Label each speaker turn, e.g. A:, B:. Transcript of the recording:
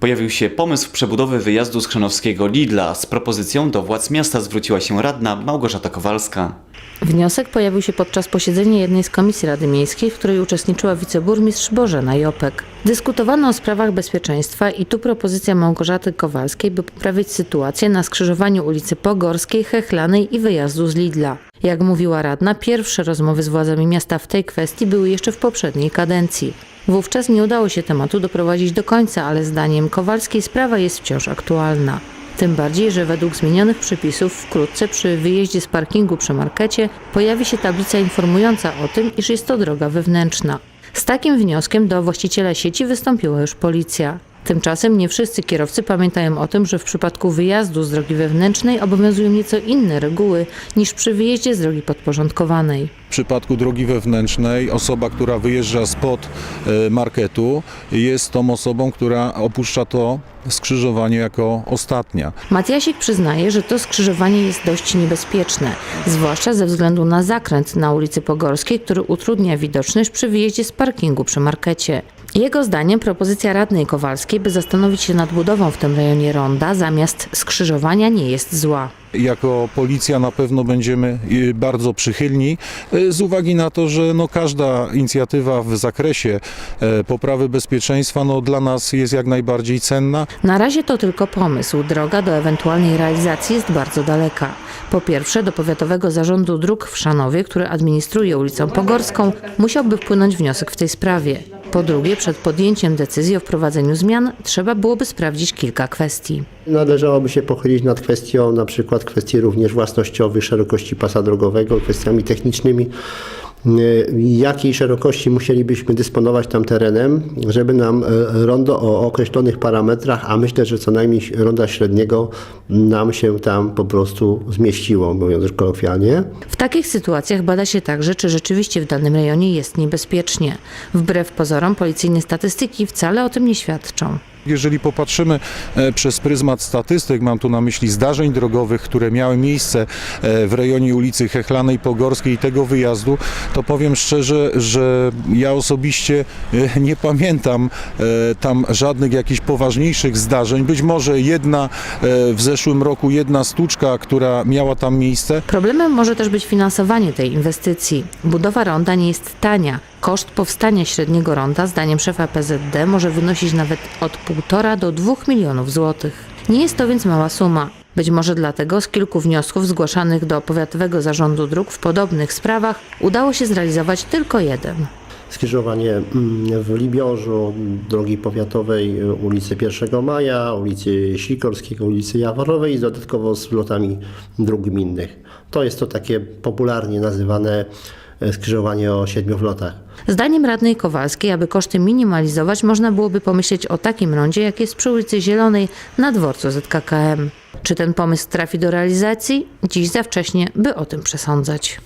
A: Pojawił się pomysł przebudowy wyjazdu z Chrzanowskiego Lidla. Z propozycją do władz miasta zwróciła się radna Małgorzata Kowalska.
B: Wniosek pojawił się podczas posiedzenia jednej z komisji Rady Miejskiej, w której uczestniczyła wiceburmistrz Bożena Jopek. Dyskutowano o sprawach bezpieczeństwa i tu propozycja Małgorzaty Kowalskiej, by poprawić sytuację na skrzyżowaniu ulicy Pogorskiej, Chechlanej i wyjazdu z Lidla. Jak mówiła radna, pierwsze rozmowy z władzami miasta w tej kwestii były jeszcze w poprzedniej kadencji. Wówczas nie udało się tematu doprowadzić do końca, ale zdaniem Kowalskiej sprawa jest wciąż aktualna. Tym bardziej, że według zmienionych przepisów wkrótce przy wyjeździe z parkingu przy markecie pojawi się tablica informująca o tym, iż jest to droga wewnętrzna. Z takim wnioskiem do właściciela sieci wystąpiła już policja. Tymczasem nie wszyscy kierowcy pamiętają o tym, że w przypadku wyjazdu z drogi wewnętrznej obowiązują nieco inne reguły niż przy wyjeździe z drogi podporządkowanej.
C: Przypadku drogi wewnętrznej osoba, która wyjeżdża spod e, marketu jest tą osobą, która opuszcza to skrzyżowanie jako ostatnia.
B: Matjasik przyznaje, że to skrzyżowanie jest dość niebezpieczne, zwłaszcza ze względu na zakręt na ulicy Pogorskiej, który utrudnia widoczność przy wyjeździe z parkingu przy markecie. Jego zdaniem propozycja radnej Kowalskiej, by zastanowić się nad budową w tym rejonie ronda zamiast skrzyżowania nie jest zła.
C: Jako policja na pewno będziemy y, bardzo przychylni y, z uwagi na to, że no każda inicjatywa w zakresie e, poprawy bezpieczeństwa no dla nas jest jak najbardziej cenna.
B: Na razie to tylko pomysł. Droga do ewentualnej realizacji jest bardzo daleka. Po pierwsze, do Powiatowego Zarządu Dróg w Szanowie, który administruje ulicą Pogorską, musiałby wpłynąć wniosek w tej sprawie. Po drugie, przed podjęciem decyzji o wprowadzeniu zmian trzeba byłoby sprawdzić kilka kwestii.
D: Należałoby się pochylić nad kwestią na przykład kwestii również własnościowych, szerokości pasa drogowego, kwestiami technicznymi. Y, Jakiej szerokości musielibyśmy dysponować tam terenem, żeby nam e, rondo o określonych parametrach, a myślę, że co najmniej ronda średniego nam się tam po prostu zmieściło, mówiąc kolokwialnie.
B: W takich sytuacjach bada się także, czy rzeczywiście w danym rejonie jest niebezpiecznie. Wbrew pozorom, policyjne statystyki wcale o tym nie świadczą.
C: Jeżeli popatrzymy e, przez pryzmat statystyk, mam tu na myśli zdarzeń drogowych, które miały miejsce e, w rejonie ulicy Chechlanej Pogorskiej i tego wyjazdu, to powiem szczerze, że ja osobiście e, nie pamiętam tam żadnych jakichś poważniejszych zdarzeń. Być może jedna w zeszłym roku, jedna stłuczka, która miała tam miejsce,
B: Problemem może też być finansowanie tej inwestycji. Budowa ronda nie jest tania. Koszt powstania średniego ronda, zdaniem szefa PZD, może wynosić nawet od 1,5 do 2 milionów złotych. Nie jest to więc mała suma. Być może dlatego z kilku wniosków zgłaszanych do Powiatowego Zarządu Dróg w podobnych sprawach udało się zrealizować tylko jeden.
D: skrzyżowanie mm, w Libiorzu, drogi powiatowej y, ulicy 1 Maja, ulicy Sikorskiego, ulicy Jaworowej i dodatkowo z lotami dróg gminnych. To jest to takie popularnie nazywane e, skrzyżowanie o siedmiu wlotach.
B: Zdaniem radnej Kowalskiej, aby koszty minimalizować, można byłoby pomyśleć o takim rondzie, jak jest przy ulicy Zielonej na dworcu ZKKM. Czy ten pomysł trafi do realizacji? Dziś za wcześnie, by o tym przesądzać.